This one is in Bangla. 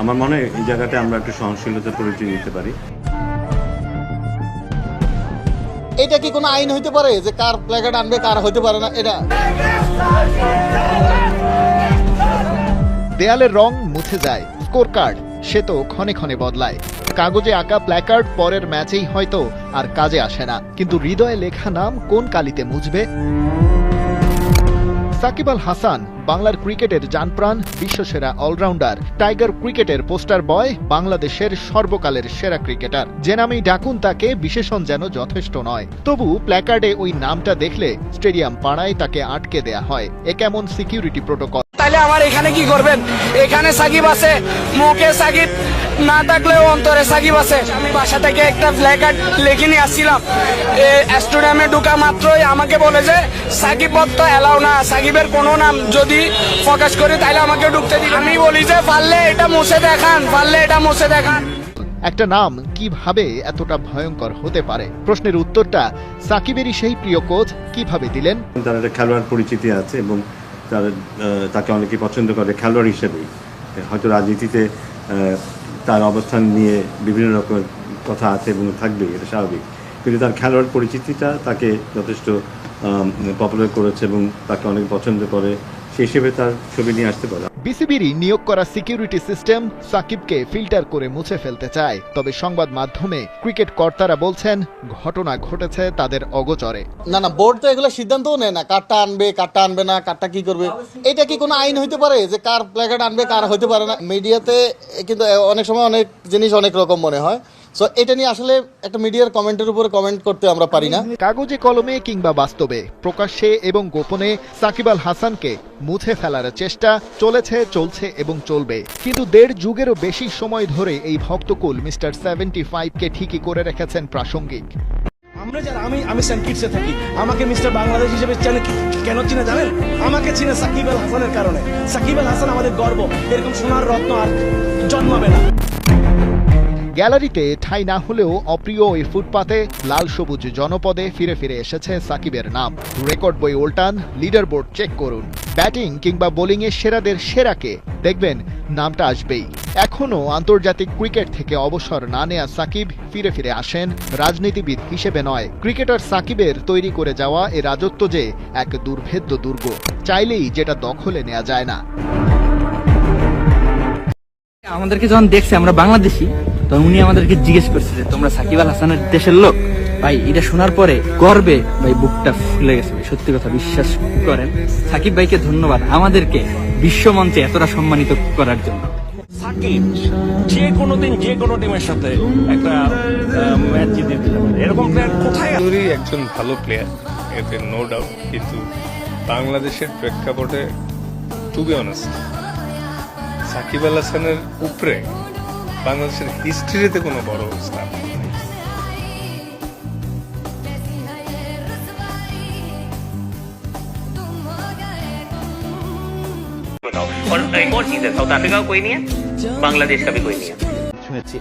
আমার মনে হয় এই জায়গাতে আমরা একটু সহনশীলতা পরিচয় দিতে পারি। এটা কি কোনো আইন হইতে পারে যে কার প্ল্যাকার্ড আনবে কার হইতে পারে না? এটা। দেয়ালের রং মুছে যায় স্কোর কার্ড সে তো ক্ষণে ক্ষণে বদলায়। কাগজে আঁকা প্ল্যাকার্ড পরের ম্যাচেই হয়তো আর কাজে আসে না। কিন্তু হৃদয়ে লেখা নাম কোন কালিতে মুছবে? সাকিব আল হাসান বাংলার ক্রিকেটের জানপ্রাণ, বিশ্বসেরা অলরাউন্ডার। টাইগার ক্রিকেটের পোস্টার বয়, বাংলাদেশের সর্বকালের সেরা ক্রিকেটার। যে নামেই ডাকুন তাকে, বিশেষণ যেন যথেষ্ট নয়। তবু প্ল্যাকার্ডে ওই নামটা দেখলে স্টেডিয়াম পাড়ায় তাকে আটকে দেয়া হয়। এ কেমন সিকিউরিটি প্রোটোকল? তাহলে আমার এখানে কি করবেন? এখানে সাকিব আছে, মুখে সাকিব না থাকলেও অন্তরে সাকিব আছে। আমি বাসা থেকে একটা ফ্ল্যাকার্ড লিখে নিয়ে আসছিলাম। স্টেডিয়ামে ঢুকা মাত্রই আমাকে বলে যে সাকিব তো এলাও না সাকিবের কোনো নাম যদি ফোকাস করি তাহলে আমাকে ঢুকতে দিন আমি বলি যে পারলে এটা মুছে দেখান পারলে এটা মুছে দেখান। একটা নাম কীভাবে এতটা ভয়ঙ্কর হতে পারে? প্রশ্নের উত্তরটা সাকিবেরই সেই প্রিয় কোচ কীভাবে দিলেন? তার একটা খেলোয়াড় পরিচিতি আছে এবং তার তাকে অনেকে পছন্দ করে খেলোয়াড় হিসেবেই। হয়তো রাজনীতিতে তার অবস্থান নিয়ে বিভিন্ন রকমের কথা আছে এবং থাকবে, এটা স্বাভাবিক। কিন্তু তার খেলোয়াড় পরিচিতিটা তাকে যথেষ্ট পপুলার করেছে এবং তাকে অনেক পছন্দ করে সেই হিসেবে তার ছবি নিয়ে আসতে পারে। বিসিবিরই নিয়োগ করা সিকিউরিটি সিস্টেম সাকিবকে ফিল্টার করে মুছে ফেলতে চায় তবে সংবাদ মাধ্যমে ক্রিকেট কর্তারা বলছেন ঘটনা ঘটেছে তাদের অগোচরে। না না বোর্ড তো এগুলো সিদ্ধান্তও নেয় না কারটা আনবে কারটা আনবে না কারটা কি করবে। এটা কি কোনো আইন হইতে পারে যে কার প্ল্যাকার্ড আনবে কার হইতে পারে না? মিডিয়াতে কিন্তু অনেক সময় অনেক জিনিস অনেক রকম মনে হয়। সো এটা নিয়ে আসলে একটা মিডিয়ার কমেন্টের উপরে কমেন্ট করতে আমরা পারি না। কাগজে কলমে কিংবা বাস্তবে প্রকাশ্যে এবং গোপনে সাকিব আল হাসানকে মুছে ফেলার চেষ্টা চলেছে চলছে এবং চলবে। কিন্তু দেড় যুগেরও বেশি সময় ধরে এই ভক্তকুল মিস্টার সেভেন্টি ফাইভকে ঠিকই করে রেখেছেন প্রাসঙ্গিক। আমরা যারা আমি আমি সেন্ট কিটসে থাকি। আমাকে মিস্টার বাংলাদেশ হিসেবে চেনে কেন চিনে জানেন? আমাকে চিনে সাকিব আল হাসানের কারণে। সাকিব আল হাসান আমাদের গর্ব। এরকম সোনার রত্ন আর জন্মাবে না। গ্যালারিতে ঠাঁই না হলেও অপ্রিয় ওই ফুটপাতে লাল সবুজ জনপদে ফিরে ফিরে এসেছে সাকিবের নাম। রেকর্ড বই উল্টান লিডার বোর্ড চেক করুন। ব্যাটিং কিংবা বোলিংয়ে সেরাদের সেরাকে দেখবেন, নামটা আসবেই। এখনও আন্তর্জাতিক ক্রিকেট থেকে অবসর না নেয়া সাকিব ফিরে ফিরে আসেন রাজনীতিবিদ হিসেবে নয়। ক্রিকেটার সাকিবের তৈরি করে যাওয়া এ রাজত্ব যে এক দুর্ভেদ্য দুর্গ। চাইলেই যেটা দখলে নেওয়া যায় না। আমাদেরকে যখন দেখছে, আমরা বাংলাদেশি তখন উনি আমাদেরকে জিজ্ঞেস করছে যে তোমরা সাকিব আল হাসানের দেশের লোক? ভাই এটা শোনার পরে গর্বে ভাই বুকটা ফুলে গেছে ভাই, সত্যি কথা বিশ্বাস করেন। সাকিব ভাইকে ধন্যবাদ আমাদেরকে বিশ্ব মঞ্চে এতটা সম্মানিত করার জন্য। সাকিব যে কোনো দিন যে কোনো টিমের সাথে একটা ম্যাচ জিতে দিতে পারে। এরকম প্লেয়ার কোথায় একজন ভালো প্লেয়ার এতে নো ডাউট কিন্তু বাংলাদেশের প্রেক্ষাপটে to be honest Shakib Al হাসানের উপরে বাংলাদেশের হিস্ট্রিতে কোনো বড় স্টার और एक और चीज है साउथ अफ्रीका का कोई नहीं है बांग्लादेश का भी कोई नहीं है ছুঁয়েছি